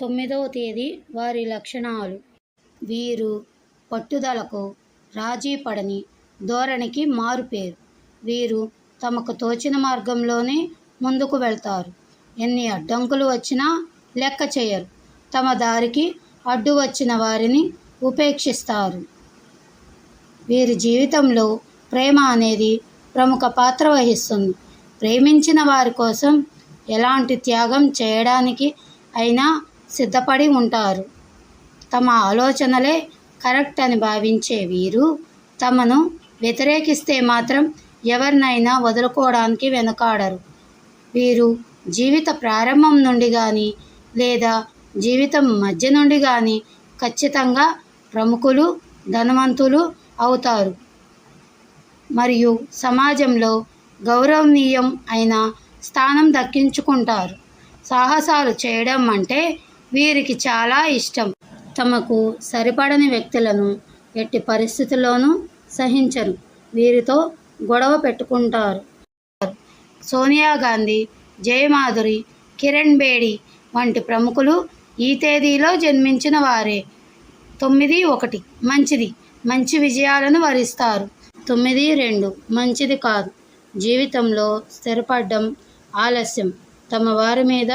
తొమ్మిదవ తేదీ వారి లక్షణాలు. వీరు పట్టుదలకు రాజీ పడని ధోరణికి మారుపేరు వీరు తమకు తోచిన మార్గంలోనే ముందుకు వెళ్తారు. ఎన్ని అడ్డంకులు వచ్చినా లెక్క చేయరు. తమ దారికి అడ్డు వచ్చిన వారిని ఉపేక్షిస్తారు. వీరి జీవితంలో ప్రేమ అనేది ప్రముఖ పాత్ర వహిస్తుంది. ప్రేమించిన వారి కోసం ఎలాంటి త్యాగం చేయడానికి అయినా సిద్ధపడి ఉంటారు. తమ ఆలోచనలే కరెక్ట్ అని భావించే వీరు తమను వ్యతిరేకిస్తే మాత్రం ఎవరినైనా వదులుకోవడానికి వెనుకాడరు. వీరు జీవిత ప్రారంభం నుండి కానీ లేదా జీవితం మధ్య నుండి కానీ ఖచ్చితంగా ప్రముఖులు ధనవంతులు అవుతారు. మరియు సమాజంలో గౌరవనీయం అయిన స్థానం దక్కించుకుంటారు. సాహసాలు చేయడం అంటే వీరికి చాలా ఇష్టం. తమకు సరిపడని వ్యక్తులను ఎట్టి పరిస్థితుల్లోనూ సహించరు. వీరితో గొడవ పెట్టుకుంటారు. సోనియా గాంధీ జయమాధురి కిరణ్ బేడి వంటి ప్రముఖులు ఈ తేదీలో జన్మించిన వారే. తొమ్మిది ఒకటి. మంచిది. మంచి విజయాలను వరిస్తారు. తొమ్మిది రెండు. మంచిది కాదు. జీవితంలో స్థిరపడడం ఆలస్యం. తమ వారి మీద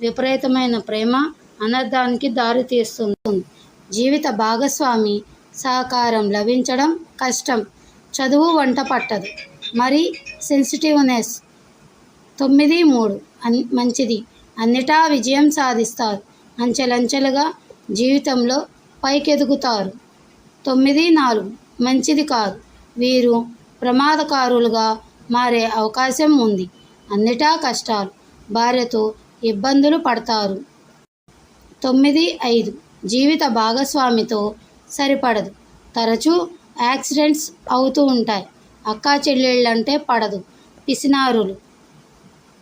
విపరీతమైన ప్రేమ అనర్థానికి దారితీస్తుంది జీవిత భాగస్వామి సహకారం లభించడం కష్టం. చదువు వంట పట్టదు. మరి సెన్సిటివ్నెస్ తొమ్మిది మూడు అన్ మంచిది. అన్నిటా విజయం సాధిస్తారు. అంచెలంచెలుగా జీవితంలో పైకెదుగుతారు. తొమ్మిది నాలుగు మంచిది కాదు. వీరు ప్రమాదకారులుగా మారే అవకాశం ఉంది. అన్నిటా కష్టాలు భార్యతో ఇబ్బందులు పడతారు. తొమ్మిది ఐదు. జీవిత భాగస్వామితో సరిపడదు. తరచూ యాక్సిడెంట్స్ అవుతూ ఉంటాయి. అక్కా చెల్లెళ్ళంటే పడదు. పిసినారులు.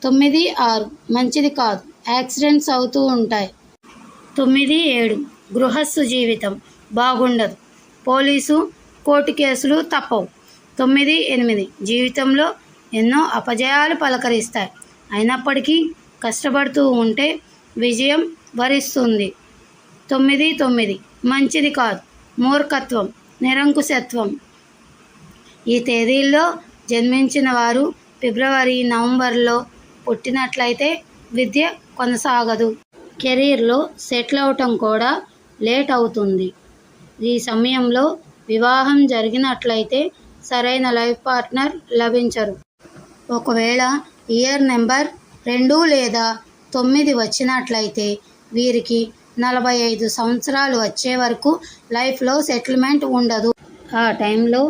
తొమ్మిది ఆరు. మంచిది కాదు. యాక్సిడెంట్స్ అవుతూ ఉంటాయి. తొమ్మిది ఏడు. గృహస్థు జీవితం బాగుండదు. పోలీసు కోర్టు కేసులు తప్పవు. తొమ్మిది ఎనిమిది. జీవితంలో ఎన్నో అపజయాలు పలకరిస్తాయి. అయినప్పటికీ కష్టపడుతూ ఉంటే విజయం భరిస్తుంది తొమ్మిది తొమ్మిది. మంచిది కాదు. మూర్ఖత్వం నిరంకుశత్వం. ఈ తేదీల్లో జన్మించిన వారు ఫిబ్రవరి నవంబర్లో పుట్టినట్లయితే విద్య కొనసాగదు. కెరీర్లో సెటిల్ అవటం కూడా లేట్ అవుతుంది. ఈ సమయంలో వివాహం జరిగినట్లయితే సరైన లైఫ్ పార్ట్నర్ లభించరు. ఒకవేళ ఇయర్ నెంబర్ రెండు లేదా తొమ్మిది వచ్చినట్లయితే వీరికి నలభై ఐదు సంవత్సరాలు వచ్చే వరకు లైఫ్లో సెటిల్మెంట్ ఉండదు. ఆ టైంలో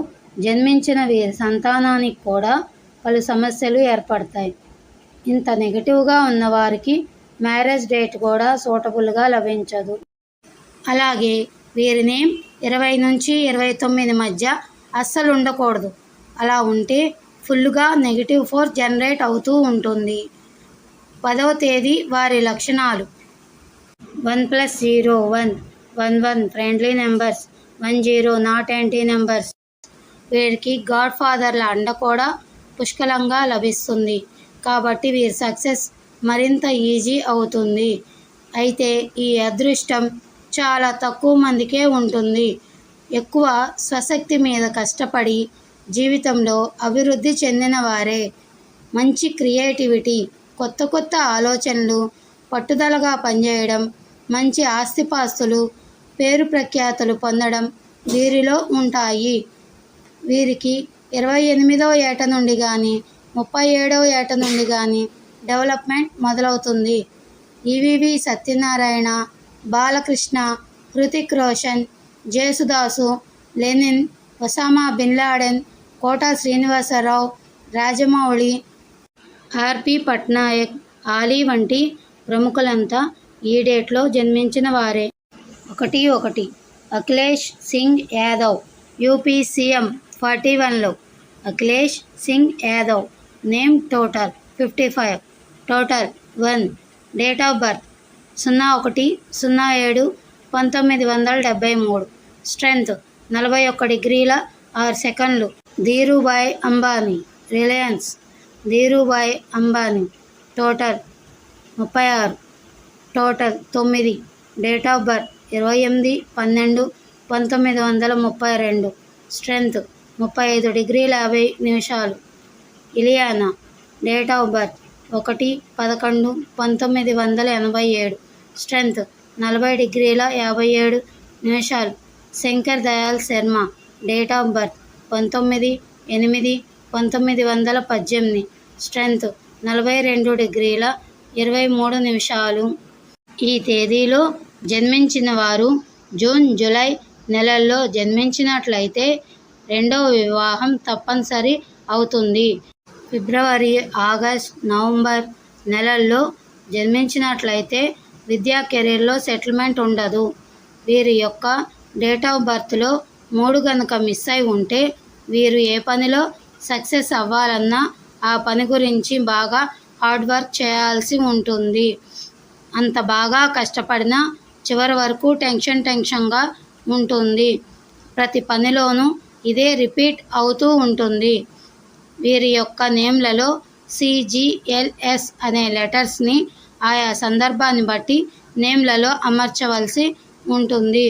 జన్మించిన వీరి సంతానానికి కూడా పలు సమస్యలు ఏర్పడతాయి. ఇంత నెగిటివ్గా ఉన్న వారికి మ్యారేజ్ డేట్ కూడా సూటబుల్గా లభించదు. అలాగే వీరి నేమ్ ఇరవై నుంచి ఇరవై తొమ్మిది మధ్య అస్సలు ఉండకూడదు. అలా ఉంటే ఫుల్గా నెగిటివ్ ఫోర్స్ జనరేట్ అవుతూ ఉంటుంది. పదవ తేదీ వారి లక్షణాలు. One plus zero one one one friendly numbers one zero not anti numbers. వీరికి గాడ్ ఫాదర్ల అండ కూడా పుష్కలంగా లభిస్తుంది. కాబట్టి వీరి సక్సెస్ మరింత ఈజీ అవుతుంది. అయితే ఈ అదృష్టం చాలా తక్కువ మందికే ఉంటుంది. ఎక్కువ స్వశక్తి మీద కష్టపడి జీవితంలో అభివృద్ధి చెందిన వారే. మంచి క్రియేటివిటీ కొత్త కొత్త ఆలోచనలు పట్టుదలగా పనిచేయడం మంచి ఆస్తిపాస్తులు పేరు ప్రఖ్యాతులు పొందడం వీరిలో ఉంటాయి. వీరికి ఇరవై ఎనిమిదవ ఏట నుండి కానీ ముప్పై ఏడవ ఏట నుండి కానీ డెవలప్మెంట్ మొదలవుతుంది. EVV Satyanarayana Balakrishna Hrithik Roshan Yesudas Lenin Osama bin Laden Kota Srinivasa Rao Rajamouli RP Patnaik Ali వంటి ప్రముఖులంతా ఈ డేట్లో జన్మించిన వారే. ఒకటి ఒకటి. Akhilesh Singh Yadav UP CM forty వన్లో. Akhilesh Singh Yadav name total fifty five. Total one. Date of birth సున్నా ఒకటి సున్నా ఏడు పంతొమ్మిది వందల డెబ్భై మూడు. స్ట్రెంగ్త్ నలభై ఒక్క డిగ్రీల ఆరు సెకండ్లు. ధీరుభాయ్ అంబానీ రిలయన్స్. ధీరుభాయ్ అంబానీ టోటల్ ముప్పై ఆరు. టోటల్ తొమ్మిది. డేట్ ఆఫ్ బర్త్ ఇరవై ఎనిమిది పన్నెండు పంతొమ్మిది వందల ముప్పై రెండు. స్ట్రెంగ్త్ ముప్పై ఐదు డిగ్రీల యాభై నిమిషాలు. ఇలియానా డేట్ ఆఫ్ బర్త్ ఒకటి పదకొండు పంతొమ్మిది వందల ఎనభై ఏడు. స్ట్రెంగ్త్ నలభై డిగ్రీల యాభై ఏడు నిమిషాలు. Shankar Dayal Sharma date of birth పంతొమ్మిది ఎనిమిది పంతొమ్మిది వందల పద్దెనిమిది. స్ట్రెంగ్త్ నలభై రెండు డిగ్రీల ఇరవై మూడు నిమిషాలు. ఈ తేదీలో జన్మించిన వారు జూన్ జూలై నెలల్లో జన్మించినట్లయితే రెండవ వివాహం తప్పనిసరి అవుతుంది. ఫిబ్రవరి ఆగస్ట్ నవంబర్ నెలల్లో జన్మించినట్లయితే విద్యా కెరీర్లో సెటిల్మెంట్ ఉండదు. వీరి యొక్క డేట్ ఆఫ్ బర్త్లో మూడు కనుక మిస్ అయి ఉంటే వీరు ఏ పనిలో సక్సెస్ అవ్వాలన్నా ఆ పని గురించి బాగా హార్డ్ వర్క్ చేయాల్సి ఉంటుంది. అంత బాగా కష్టపడినా చివరి వరకు టెన్షన్ టెన్షన్గా ఉంటుంది. ప్రతి పనిలోనూ ఇదే రిపీట్ అవుతూ ఉంటుంది. వీరి యొక్క నేమ్లలో సిజిఎల్ఎస్ అనే లెటర్స్ని ఆయా సందర్భాన్ని బట్టి నేమ్లలో అమర్చవలసి ఉంటుంది.